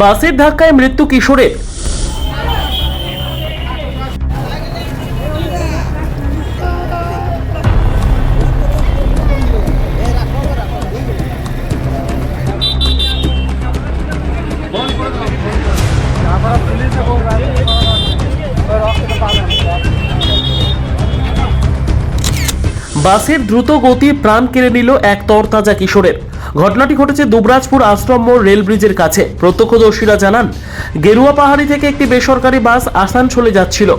বাসের ধাক্কায় মৃত্যু কিশোরের। বাসের দ্রুত গতি প্রাণ কেড়ে নিল এক তরতাজা কিশোরের। ঘটনাটি ঘটেছে দুবরাজপুর আশ্রম মোড় রেল ব্রিজের কাছে। প্রত্যক্ষদর্শীরা জানান, গেরুয়া পাহাড়ি থেকে একটি বেসরকারি বাস আসানসোলে যাচ্ছিল,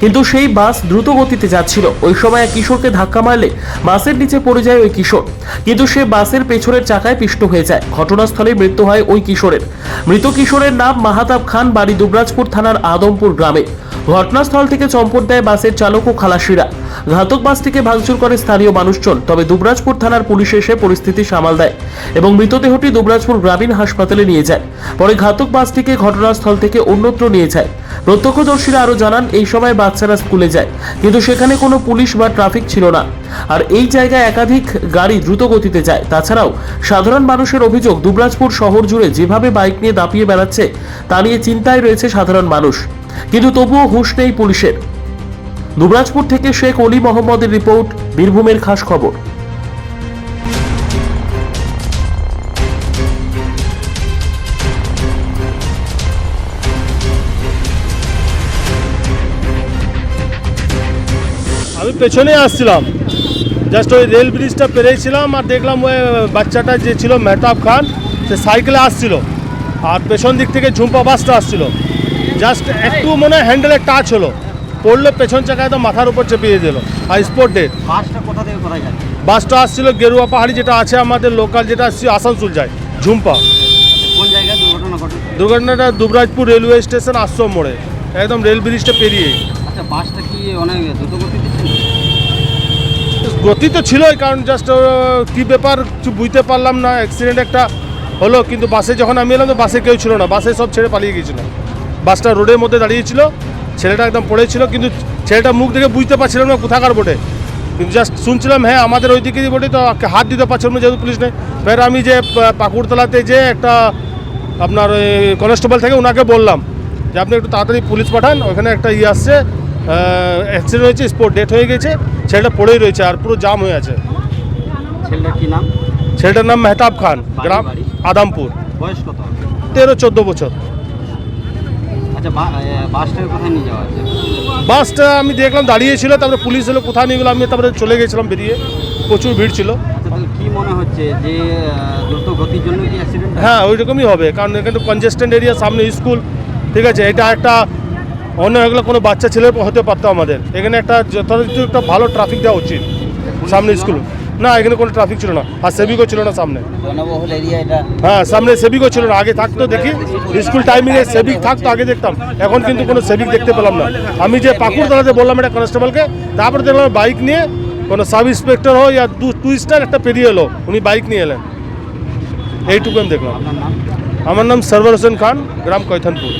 কিন্তু সেই বাস দ্রুত গতিতে যাচ্ছিল। ওই সময় এক কিশোরকে ধাক্কা মারলে বাসের নিচে পড়ে যায় ওই কিশোর, কিন্তু সে বাসের পেছনের চাকায় পিষ্ট হয়ে যায়। ঘটনাস্থলে মৃত্যু হয় ওই কিশোরের। মৃত কিশোরের নাম মাহাতাব খান, বাড়ি দুবরাজপুর থানার আদমপুর গ্রামে। ঘটনাস্থল থেকে চম্পট দেয় বাসের চালক ও খালাসিরা। ঘাতক বাসটিকে ভাঙচুর করে স্থানীয় মানুষজন, তবে দুবরাজপুর থানার পুলিশ এসে পরিস্থিতি সামাল দেয় এবং মৃতদেহটি দুবরাজপুর গ্রামীণ হাসপাতালে নিয়ে যায়। পরে ঘাতক বাসটিকে ঘটনাস্থল থেকে অন্যত্র নিয়ে যায়। প্রত্যক্ষদর্শীরা আরও জানান, এই সময় বাচ্চারা স্কুলে যায়, কিন্তু সেখানে কোনো পুলিশ বা ট্রাফিক ছিল না। আর এই জায়গায় একাধিক গাড়ি দ্রুত গতিতে যায়। তাছাড়াও সাধারণ মানুষের অভিযোগ, দুবরাজপুর শহর জুড়ে যেভাবে বাইক নিয়ে দাপিয়ে বেড়াচ্ছে, তা নিয়ে চিন্তায় রয়েছে সাধারণ মানুষ। কিন্তু তবুও হুঁশ নেই পুলিশের। দুবরাজপুর থেকে শেখ অলি মোহাম্মদের রিপোর্ট, বীরভূমের খাস খবর। আমি পেছনে আসছিলাম। জাস্ট ওই রেল ব্রিজটা পেরেছিলাম আর দেখলাম ওই বাচ্চাটা যে ছিল মেহতাব খান, সে সাইকেলে আসছিল। আর পেছন দিক থেকে ঝুম্পা বাসটা আসছিল। জাস্ট একটু মনে হয় হ্যান্ডেলে টাচ হলো। পড়ল পেছন চাকায় তো মাথার উপর চেপিয়ে দিল। আর স্পোর্ট ডেট বাসটা কোথা থেকে কোথায় যাচ্ছে? বাসটা আসছিল গেরুয়া পাহাড়ি যেটা আছে আমাদের লোকাল যেটা আসছে আসানসোল যায় ঝুম্পা। কোন জায়গায় দুর্ঘটনা ঘটে? দুর্ঘটনাটা দুবরাজপুর রেলওয়ে স্টেশন আশ্রম মোড়ে। একদম রেল ব্রিজটা পেরিয়ে। আচ্ছা বাসটা কি অনেক দ্রুত ছিল? গতি তো ছিলই কারণ জাস্ট কি ব্যাপার কিছু বুঝতে পারলাম না। অ্যাক্সিডেন্ট একটা হলো কিন্তু বাসে যখন আমি এলাম তো বাসে কেউ ছিল না। বাসে সব ছেড়ে পালিয়ে গিয়েছিল। বাসটা রোডের মধ্যে দাঁড়িয়েছিল ছেলেটা একদম পড়েছিল কিন্তু ছেলেটা মুখ দেখে বুঝতে পারছিলাম না কোথাকার বোটে। কিন্তু জাস্ট শুনছিলাম হ্যাঁ আমাদের ওই দিকে বোটে তো হাত দিতে পারছিলাম না যেহেতু পুলিশ নেই। ফের আমি যে পাকুড়তলাতে যে একটা আপনার ওই কনস্টেবল থেকে ওনাকে বললাম যে আপনি একটু তাড়াতাড়ি পুলিশ পাঠান ওখানে একটা ইয়ে আসছে অ্যাক্সিডেন্ট হয়েছে স্পোর্ট ডেট হয়ে গেছে ছেলেটা পড়েই রয়েছে আর পুরো জাম হয়ে আছে। ছেলেটার কি নাম? ছেলেটার নাম মেহতাব খান গ্রাম আদামপুর। বয়স কত? তেরো চোদ্দ বছর আচ্ছা বা- এ, বাসটাকে কোথায় নিয়ে যাওয়া আছে বাসটা আমি দেখলাম দাঁড়িয়েছিল তারপরে পুলিশ এলো কোথায় নিয়ে গেলো আমি তারপরে চলে গেছিলাম বেরিয়ে। প্রচুর ভিড় ছিল। আচ্ছা কি মনে হচ্ছে যে দ্রুত গতির জন্য কি অ্যাক্সিডেন্ট হ্যাঁ? ওই রকমই হবে কারণ এখানে তো কনজেস্টেন্ট এরিয়া সামনে স্কুল ঠিক আছে? এটা একটা অন্য হয়ে গেলে কোনো বাচ্চা ছেলে হতে পারতো আমাদের। এখানে একটা যথাযথ একটা ভালো ট্রাফিক দেওয়া উচিত সামনে স্কুল না এখানে কোনো ট্রাফিক ছিল না। আর সেভিকও ছিল না সামনে। হ্যাঁ সামনে সেভিকও ছিল না। আগে থাকতো দেখি স্কুল টাইমিংয়ে সেভিক থাকতো আগে দেখতাম। এখন কিন্তু কোনো সেভিক দেখতে পেলাম না। আমি যে পাকুড়তলাতে বললাম একটা কনস্টেবলকে তারপরে দেখলাম বাইক নিয়ে কোনো সাব ইন্সপেক্টর হোক ইয়া টু স্টার একটা পেরিয়ে এলো। উনি বাইক নিয়ে এলেন। এইটুকু আমি দেখলাম। আমার নাম সরওয়ার হোসেন খান গ্রাম কৈথনপুর।